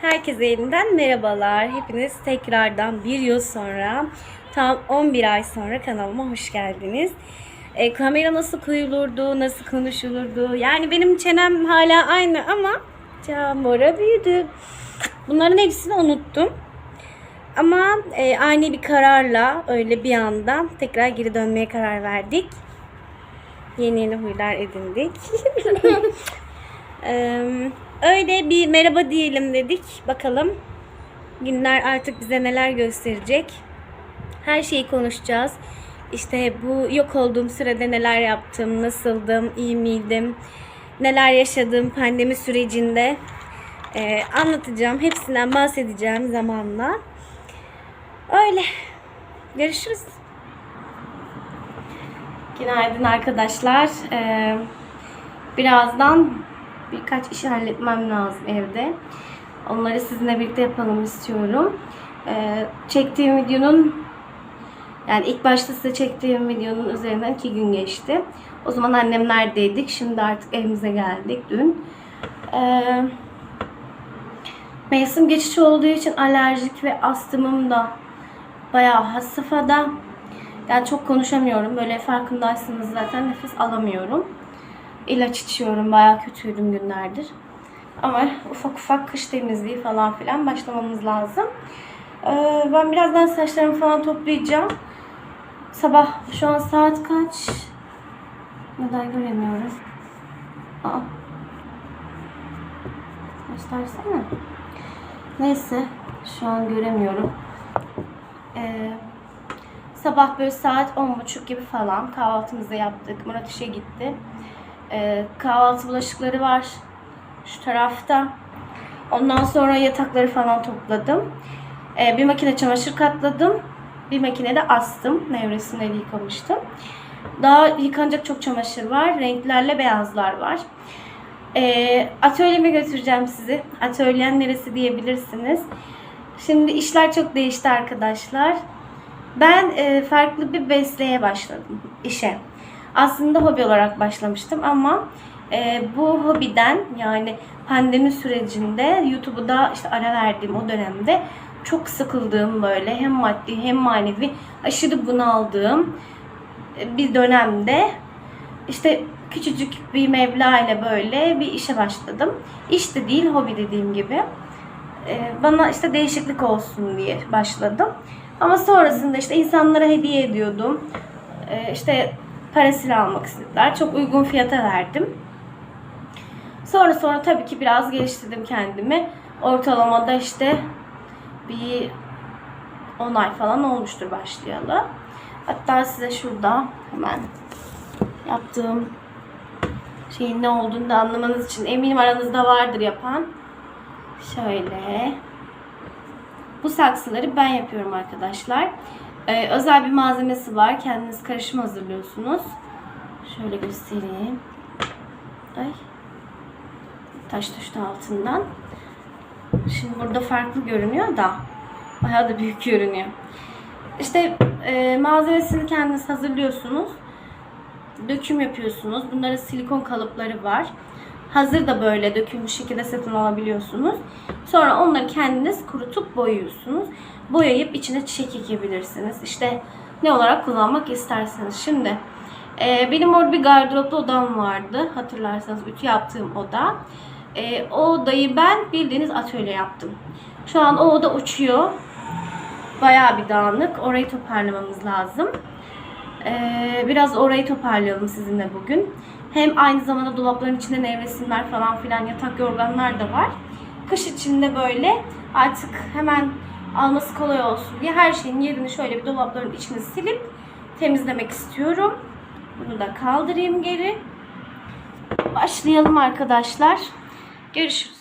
Herkese yeniden merhabalar. Hepiniz tekrardan bir yıl sonra, tam 11 ay sonra kanalıma hoş geldiniz. E, kamera nasıl koyulurdu, nasıl konuşulurdu? Yani benim çenem hala aynı ama camora büyüdü. Bunların hepsini unuttum. Ama e, ani bir kararla öyle bir anda tekrar geri dönmeye karar verdik. Yeni yeni huylar edindik. Eee, öyle bir merhaba diyelim dedik. Bakalım günler artık bize neler gösterecek. Her şeyi konuşacağız. İşte bu yok olduğum sürede neler yaptım, nasıldım, iyi miydim, neler yaşadım pandemi sürecinde Eee, anlatacağım. Hepsinden bahsedeceğim zamanla. Öyle. Görüşürüz. Günaydın arkadaşlar. Ee, birazdan birkaç iş halletmem lazım evde. Onları sizinle birlikte yapalım istiyorum. Ee, çektiğim videonun yani ilk başta size çektiğim videonun üzerinden iki gün geçti. O zaman annemlerdeydik. Şimdi artık evimize geldik dün. Ee, mevsim geçişi olduğu için alerjik ve astımım da bayağı has safhada. Yani çok konuşamıyorum. Böyle farkındaysanız zaten nefes alamıyorum. İlaç içiyorum. Bayağı kötüydüm günlerdir. Ama ufak ufak kış temizliği falan filan başlamamız lazım. Ee, ben birazdan saçlarımı falan toplayacağım. Sabah şu an saat kaç? Neden göremiyorum? Aa. Göstersene. Neyse. Şu an göremiyorum. Ee, sabah böyle saat 10.30 gibi falan kahvaltımızı yaptık. Murat işe gitti. Ee, kahvaltı bulaşıkları var. Şu tarafta. Ondan sonra yatakları falan topladım. Ee, bir makine çamaşır katladım. Bir makinede astım. Nevresimleri yıkamıştım. Daha yıkanacak çok çamaşır var. Renklerle beyazlar var. Ee, atölyeme götüreceğim sizi. Atölyen neresi diyebilirsiniz. Şimdi işler çok değişti arkadaşlar. Ben e, farklı bir mesleğe başladım işe. Aslında hobi olarak başlamıştım ama e, bu hobiden yani pandemi sürecinde YouTube'u da işte ara verdiğim o dönemde çok sıkıldığım böyle hem maddi hem manevi aşırı bunaldığım e, bir dönemde işte küçücük bir meblağ ile böyle bir işe başladım. İş de değil, hobi dediğim gibi. Ee, bana işte değişiklik olsun diye başladım. Ama sonrasında işte insanlara hediye ediyordum. Ee, işte parasını almak istediler. Çok uygun fiyata verdim. Sonra sonra tabii ki biraz geliştirdim kendimi. Ortalamada işte bir 10 ay falan olmuştur başlayalı. Hatta size şurada hemen yaptığım şeyin ne olduğunu da anlamanız için eminim aranızda vardır yapan. Şöyle. Bu saksıları ben yapıyorum arkadaşlar. Ee, özel bir malzemesi var. Kendiniz karışım hazırlıyorsunuz. Şöyle göstereyim. Ay. Taş düştü altından. Şimdi burada farklı görünüyor da bayağı da büyük görünüyor. İşte e, malzemesini kendiniz hazırlıyorsunuz. Döküm yapıyorsunuz. Bunların silikon kalıpları var. Hazır da böyle dökülmüş şekilde satın alabiliyorsunuz. Sonra onları kendiniz kurutup boyuyorsunuz. Boyayıp içine çiçek ekebilirsiniz. İşte ne olarak kullanmak isterseniz. Şimdi e, benim orada bir gardıroplu odam vardı. Hatırlarsanız ütü yaptığım oda. E, o odayı ben bildiğiniz atölye yaptım. Şu an o oda uçuyor. Bayağı bir dağınık. Orayı toparlamamız lazım. Ee, biraz orayı toparlayalım sizinle bugün. Hem aynı zamanda dolapların içinde nevresimler falan filan yatak yorganlar da var. Kış içinde böyle artık hemen alması kolay olsun diye her şeyin yerini şöyle bir dolapların içine silip temizlemek istiyorum. Bunu da kaldırayım geri. Başlayalım arkadaşlar. Görüşürüz.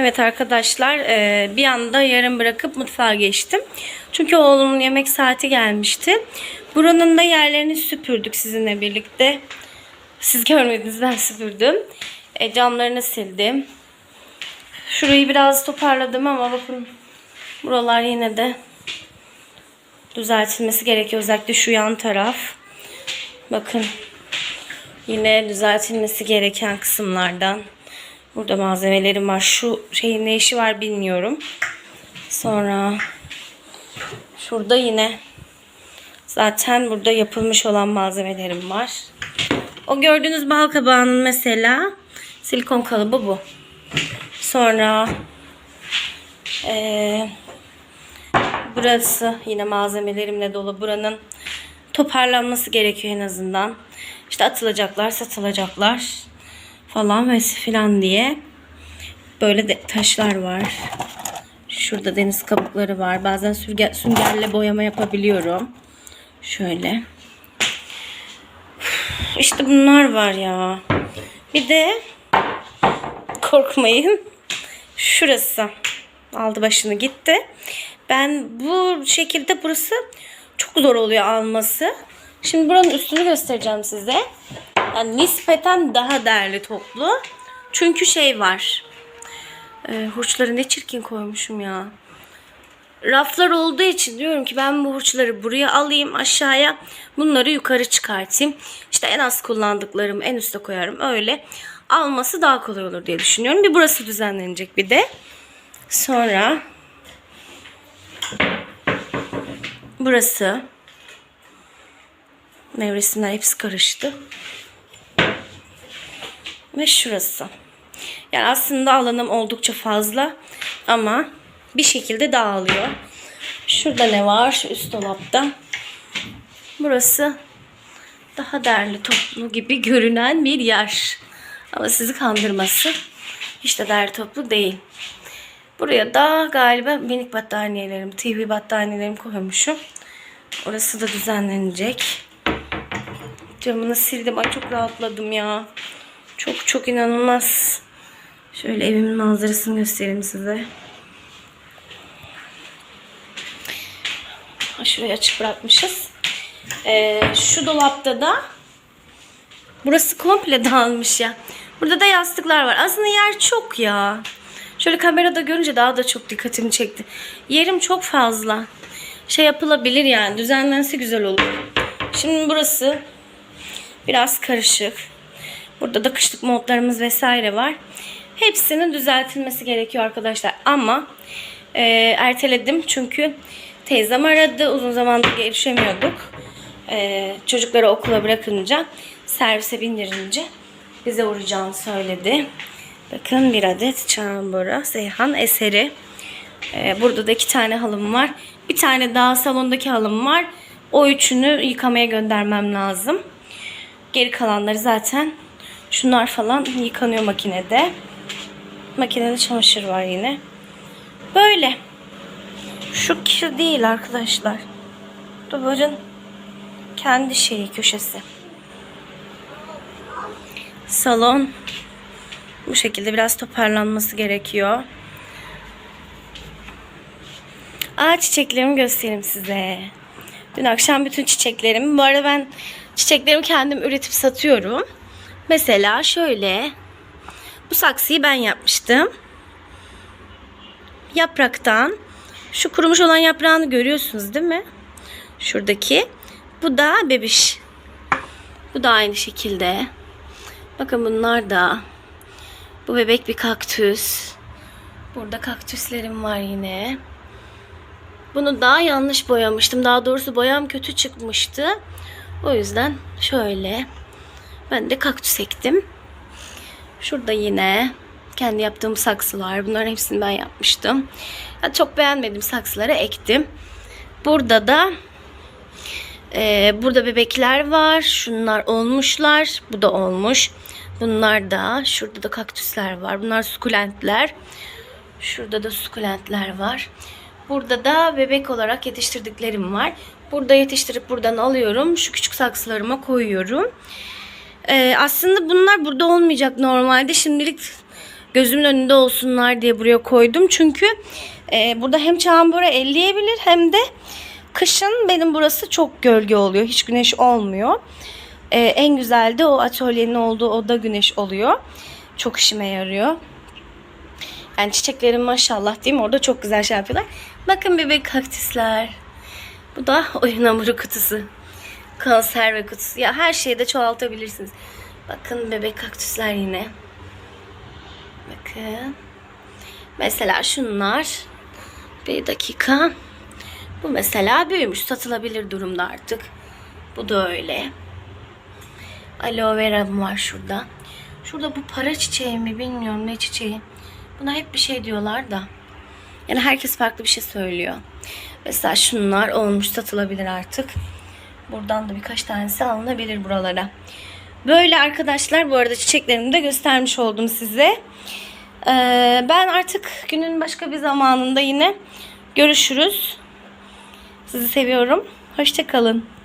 Evet arkadaşlar e, bir anda yarım bırakıp mutfağa geçtim. Çünkü oğlumun yemek saati gelmişti. Buranın da yerlerini süpürdük sizinle birlikte. Siz görmediniz ben süpürdüm. E, camlarını sildim. Şurayı biraz toparladım ama bakın buralar yine de düzeltilmesi gerekiyor. Özellikle şu yan taraf. Bakın yine düzeltilmesi gereken kısımlardan. Burada malzemelerim var. Şu şeyin ne işi var bilmiyorum. Sonra şurada yine zaten burada yapılmış olan malzemelerim var. O gördüğünüz bal kabağının mesela silikon kalıbı bu. Sonra eee, burası yine malzemelerimle dolu. Buranın toparlanması gerekiyor en azından. İşte atılacaklar, satılacaklar falan ve filan diye. Böyle de taşlar var. Şurada deniz kabukları var. Bazen süngerle boyama yapabiliyorum. Şöyle. İşte bunlar var ya. Bir de korkmayın. Şurası aldı başını gitti. Ben bu şekilde burası çok zor oluyor alması. Şimdi buranın üstünü göstereceğim size. Yani nispeten daha değerli toplu. Çünkü şey var. Ee, hurçları ne çirkin koymuşum ya. Raflar olduğu için diyorum ki ben bu hurçları buraya alayım aşağıya. Bunları yukarı çıkartayım. İşte en az kullandıklarımı en üste koyarım. Öyle alması daha kolay olur diye düşünüyorum. Bir burası düzenlenecek bir de. Sonra burası nevresimler hepsi karıştı. Ve şurası. Yani aslında alanım oldukça fazla ama bir şekilde dağılıyor. Şurada ne var? Üst dolapta. Burası daha değerli toplu gibi görünen bir yer. Ama sizi kandırması hiç de değerli toplu değil. Buraya da galiba minik battaniyelerim, TV battaniyelerimi koymuşum. Orası da düzenlenecek. Camını sildim. Ay çok rahatladım ya. Çok çok inanılmaz. Şöyle evimin manzarasını göstereyim size. Şurayı açık bırakmışız. Ee, şu dolapta da burası komple dağılmış ya. Burada da yastıklar var. Aslında yer çok ya. Şöyle kamerada görünce daha da çok dikkatimi çekti. Yerim çok fazla. Şey yapılabilir yani. Düzenlense güzel olur. Şimdi burası biraz karışık. Burada da kışlık montlarımız vesaire var. Hepsinin düzeltilmesi gerekiyor arkadaşlar. Ama e, erteledim çünkü teyzem aradı. Uzun zamandır görüşemiyorduk. E, çocukları okula bırakınca, servise bindirince bize uğrayacağını söyledi. Bakın bir adet Çağambora Seyhan eseri. E, burada da iki tane halım var. Bir tane daha salondaki halım var. O üçünü yıkamaya göndermem lazım. Geri kalanları zaten şunlar falan yıkanıyor makinede. Makinede çamaşır var yine. Böyle. Şu kişi değil arkadaşlar. Duvarın kendi şeyi köşesi. Salon bu şekilde biraz toparlanması gerekiyor. Aa çiçeklerimi göstereyim size. Dün akşam bütün çiçeklerimi. Bu arada ben çiçeklerimi kendim üretip satıyorum. Mesela şöyle. Bu saksıyı ben yapmıştım. Yapraktan. Şu kurumuş olan yaprağını görüyorsunuz değil mi? Şuradaki. Bu da bebiş. Bu da aynı şekilde. Bakın bunlar da. Bu bebek bir kaktüs. Burada kaktüslerim var yine. Bunu daha yanlış boyamıştım. Daha doğrusu boyam kötü çıkmıştı. O yüzden şöyle. Ben de kaktüs ektim. Şurada yine kendi yaptığım saksılar. Bunların hepsini ben yapmıştım. Ya çok beğenmedim saksıları ektim. Burada da e, burada bebekler var. Şunlar olmuşlar. Bu da olmuş. Bunlar da. Şurada da kaktüsler var. Bunlar sukulentler. Şurada da sukulentler var. Burada da bebek olarak yetiştirdiklerim var. Burada yetiştirip buradan alıyorum. Şu küçük saksılarıma koyuyorum. Ee, aslında bunlar burada olmayacak normalde. Şimdilik gözümün önünde olsunlar diye buraya koydum. Çünkü e, burada hem çambura elleyebilir hem de kışın benim burası çok gölge oluyor. Hiç güneş olmuyor. E, en güzel de o atölyenin olduğu oda güneş oluyor. Çok işime yarıyor. Yani çiçeklerim maşallah değil mi? Orada çok güzel şey yapıyorlar. Bakın bebek kaktüsler. Bu da oyun hamuru kutusu. Konserve kutusu. Ya her şeyi de çoğaltabilirsiniz. Bakın bebek kaktüsler yine. Bakın. Mesela şunlar. Bir dakika. Bu mesela büyümüş. Satılabilir durumda artık. Bu da öyle. Aloe vera var şurada. Şurada bu para çiçeği mi bilmiyorum ne çiçeği. Buna hep bir şey diyorlar da. Yani herkes farklı bir şey söylüyor. Mesela şunlar olmuş satılabilir artık. Buradan da birkaç tanesi alınabilir buralara. Böyle arkadaşlar bu arada çiçeklerimi de göstermiş oldum size. Ee, ben artık günün başka bir zamanında yine görüşürüz. Sizi seviyorum. Hoşçakalın.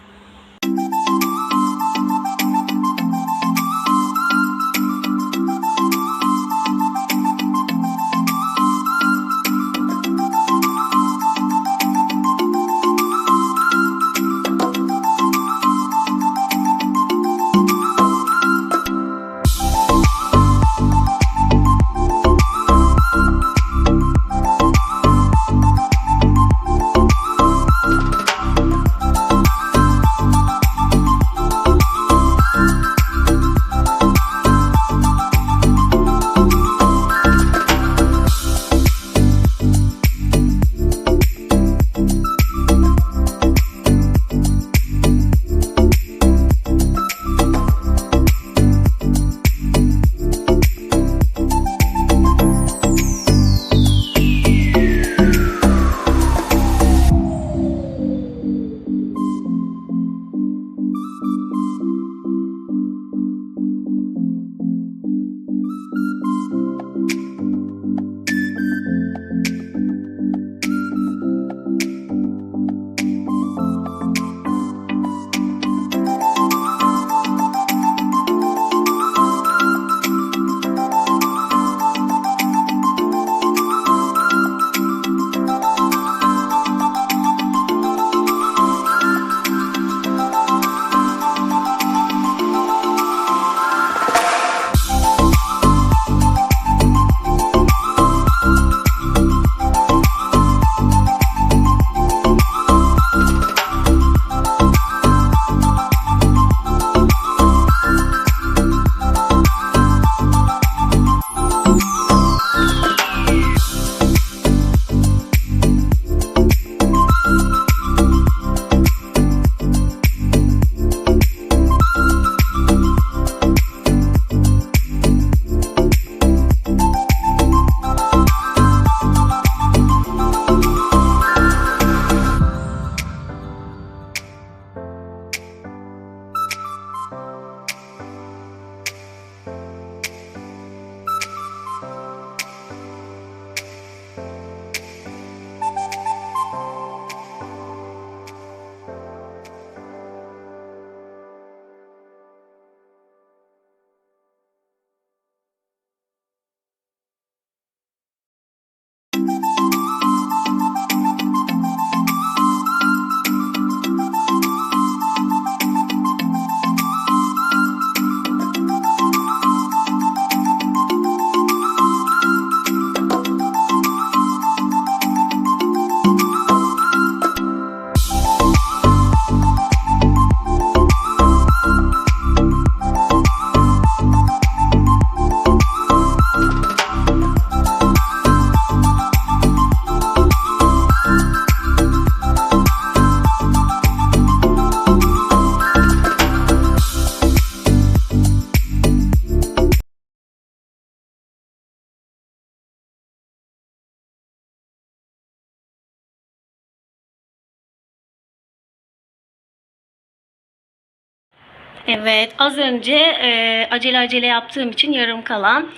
Evet, az önce e, acele acele yaptığım için yarım kalan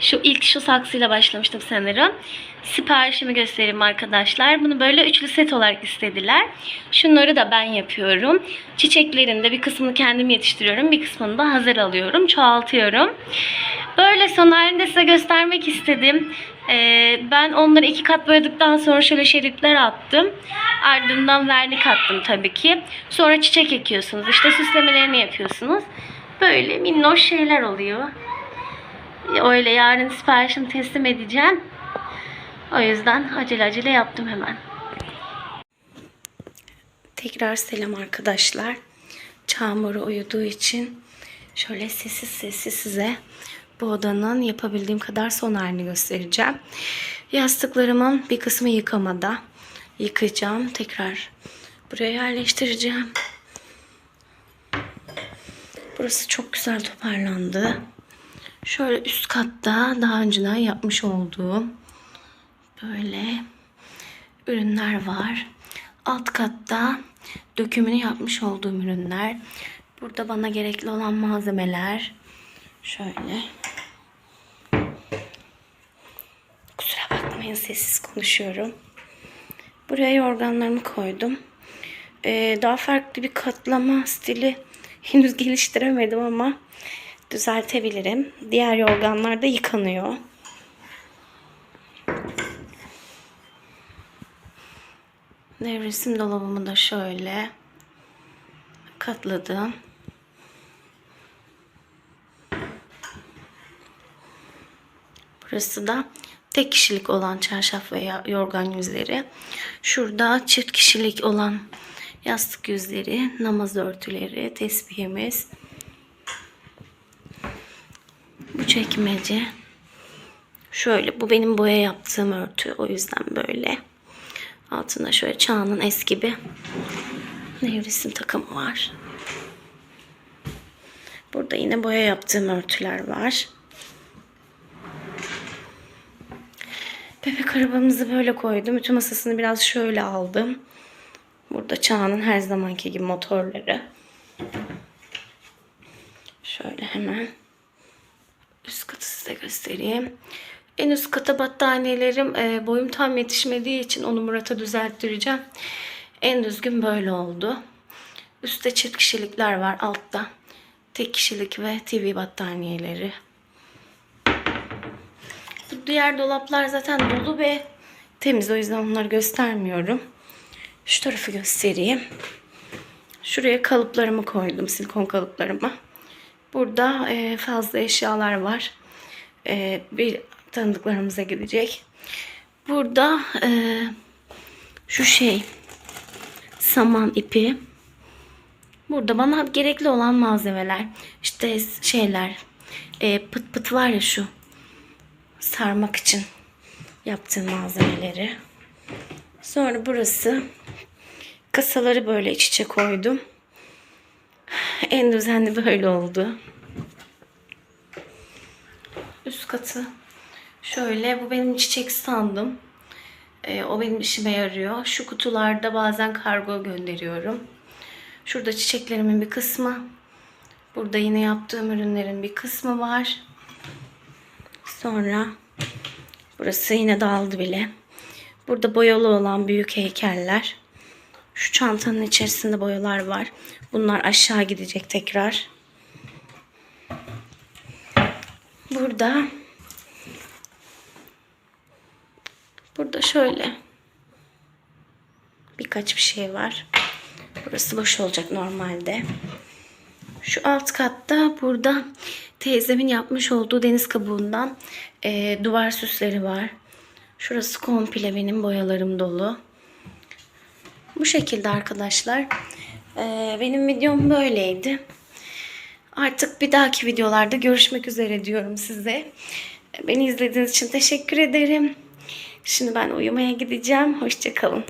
Şu ilk şu saksıyla başlamıştım sanırım. Siparişimi göstereyim arkadaşlar. Bunu böyle üçlü set olarak istediler. Şunları da ben yapıyorum. Çiçeklerin de bir kısmını kendim yetiştiriyorum. Bir kısmını da hazır alıyorum. Çoğaltıyorum. Böyle son halinde size göstermek istedim. Ee, ben onları iki kat boyadıktan sonra şöyle şeritler attım. Ardından vernik attım tabii ki. Sonra çiçek ekiyorsunuz. İşte süslemelerini yapıyorsunuz. Böyle minnoş şeyler oluyor. Öyle yarın siparişimi teslim edeceğim. O yüzden acele acele yaptım hemen. Tekrar selam arkadaşlar. Çağmur uyuduğu için şöyle sessiz sessiz size bu odanın yapabildiğim kadar son halini göstereceğim. Yastıklarımın bir kısmı yıkamada. Yıkayacağım. Tekrar buraya yerleştireceğim. Burası çok güzel toparlandı. Şöyle üst katta daha önceden yapmış olduğum böyle ürünler var. Alt katta dökümünü yapmış olduğum ürünler. Burada bana gerekli olan malzemeler. Şöyle. Kusura bakmayın sessiz konuşuyorum. Buraya yorganlarımı koydum. Ee, daha farklı bir katlama stili henüz geliştiremedim ama düzeltebilirim. Diğer yorganlar da yıkanıyor. Nevresim dolabımı da şöyle katladım. Burası da tek kişilik olan çarşaf veya yorgan yüzleri. Şurada çift kişilik olan yastık yüzleri, namaz örtüleri, tesbihimiz. Çekmece. Şöyle bu benim boya yaptığım örtü. O yüzden böyle. Altında şöyle çağının eski bir nevresim takımı var. Burada yine boya yaptığım örtüler var. Bebek arabamızı böyle koydum. Ütü masasını biraz şöyle aldım. Burada Çağ'ın her zamanki gibi motorları. Şöyle hemen üst katı size göstereyim. En üst kata battaniyelerim e, boyum tam yetişmediği için onu Murat'a düzelttireceğim. En düzgün böyle oldu. Üstte çift kişilikler var. Altta tek kişilik ve TV battaniyeleri. Bu diğer dolaplar zaten dolu ve temiz. O yüzden onları göstermiyorum. Şu tarafı göstereyim. Şuraya kalıplarımı koydum. Silikon kalıplarımı. Burada e, fazla eşyalar var. E, bir tanıdıklarımıza gidecek. Burada e, şu şey saman ipi. Burada bana gerekli olan malzemeler. işte şeyler. E, pıt pıt var ya şu. Sarmak için yaptığım malzemeleri. Sonra burası kasaları böyle iç içe koydum. En düzenli böyle oldu. Üst katı şöyle. Bu benim çiçek standım. Ee, o benim işime yarıyor. Şu kutularda bazen kargo gönderiyorum. Şurada çiçeklerimin bir kısmı. Burada yine yaptığım ürünlerin bir kısmı var. Sonra burası yine dağıldı bile. Burada boyalı olan büyük heykeller. Şu çantanın içerisinde boyalar var. Bunlar aşağı gidecek tekrar. Burada Burada şöyle birkaç bir şey var. Burası boş olacak normalde. Şu alt katta burada teyzemin yapmış olduğu deniz kabuğundan e, duvar süsleri var. Şurası komple benim boyalarım dolu. Bu şekilde arkadaşlar. E, benim videom böyleydi. Artık bir dahaki videolarda görüşmek üzere diyorum size. Beni izlediğiniz için teşekkür ederim. Şimdi ben uyumaya gideceğim. Hoşçakalın.